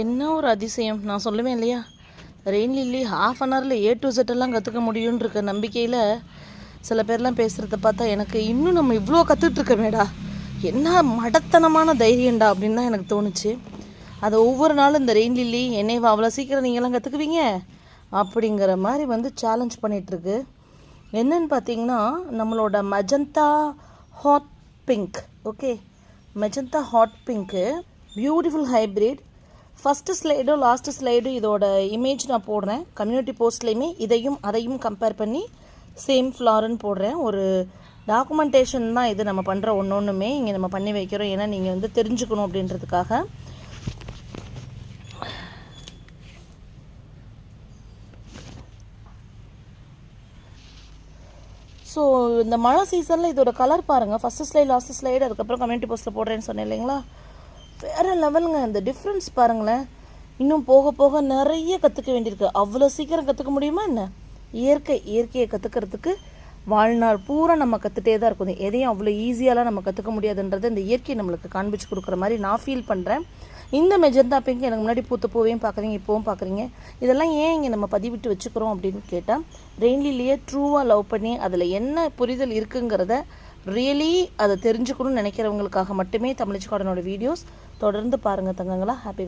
என்ன ஒரு அதிசயம்? நான் சொல்லுவேன் இல்லையா? ரெயின் லில்லி ஹாஃப் அன் ஹவரில் ஏ டு செட்டெல்லாம் எல்லாம் கற்றுக்க முடியும்னு இருக்க நம்பிக்கையில் சில பேர்லாம் பேசுகிறத பார்த்தா எனக்கு இன்னும் நம்ம இவ்வளோ கற்றுட்ருக்கமேடா என்ன மடத்தனமான தைரியம்டா அப்படின்னு தான் எனக்கு தோணுச்சு. அதை ஒவ்வொரு நாளும் இந்த ரெயின் லில்லி என்னைவா அவ்வளோ சீக்கிரம் நீங்களாம் கற்றுக்குவீங்க அப்படிங்கிற மாதிரி வந்து சேலஞ்ச் பண்ணிகிட்ருக்கு என்னன்னு பார்த்தீங்கன்னா நம்மளோட magenta hot pink okay magenta hot pink beautiful hybrid first ஸ்லைடும் last ஸ்லைடும் இதோட இமேஜ் நான் போடுறேன். கம்யூனிட்டி போஸ்ட்லேயுமே இதையும் அதையும் கம்பேர் பண்ணி சேம் ஃப்ளாருன்னு போடுறேன். ஒரு டாக்குமெண்டேஷன் தான் இது நம்ம பண்ணுற ஒன்று ஒன்றுமே இங்கே நம்ம பண்ணி வைக்கிறோம். ஏன்னா நீங்கள் வந்து தெரிஞ்சுக்கணும் அப்படின்றதுக்காக. ஸோ இந்த மழை சீசனில் இதோட கலர் பாருங்கள் ஃபஸ்ட்டு ஸ்லைடு லாஸ்ட் ஸ்லைடு அதுக்கப்புறம் கம்யூனிட்டி போஸ்ட்டில் போடுறேன்னு சொன்னேன் இல்லைங்களா? வேறு லெவலுங்க. இந்த டிஃப்ரென்ஸ் பாருங்களேன். இன்னும் போக போக நிறைய கற்றுக்க வேண்டியிருக்கு. அவ்வளோ சீக்கிரம் கற்றுக்க முடியுமா என்ன? இயற்கை இயற்கையை கற்றுக்கிறதுக்கு வாழ்நாள் பூரா நம்ம கற்றுட்டே தான் இருக்கும் எதையும் அவ்வளோ ஈஸியாலாம் நம்ம கற்றுக்க முடியாதுன்றதை இந்த இயற்கை நம்மளுக்கு காண்பிச்சு கொடுக்குற மாதிரி நான் ஃபீல் பண்ணுறேன் இந்த மெஜந்தா பிங்க் எனக்கு முன்னாடி பூத்த பூவையும் பார்க்குறீங்க இப்போவும் பார்க்குறீங்க இதெல்லாம் ஏன் இங்கே நம்ம பதிவிட்டு வச்சுக்கிறோம் அப்படின்னு கேட்டால் ரெயின்லிலேயே ட்ரூவாக லவ் பண்ணி அதில் என்ன புரிதல் இருக்குங்கிறத ரியலி அதை தெரிஞ்சுக்கணும்னு நினைக்கிறவங்களுக்காக மட்டுமே தமிழ் வீடியோஸ் தொடர்ந்து பாருங்கள் தங்கங்களா. ஹாப்பி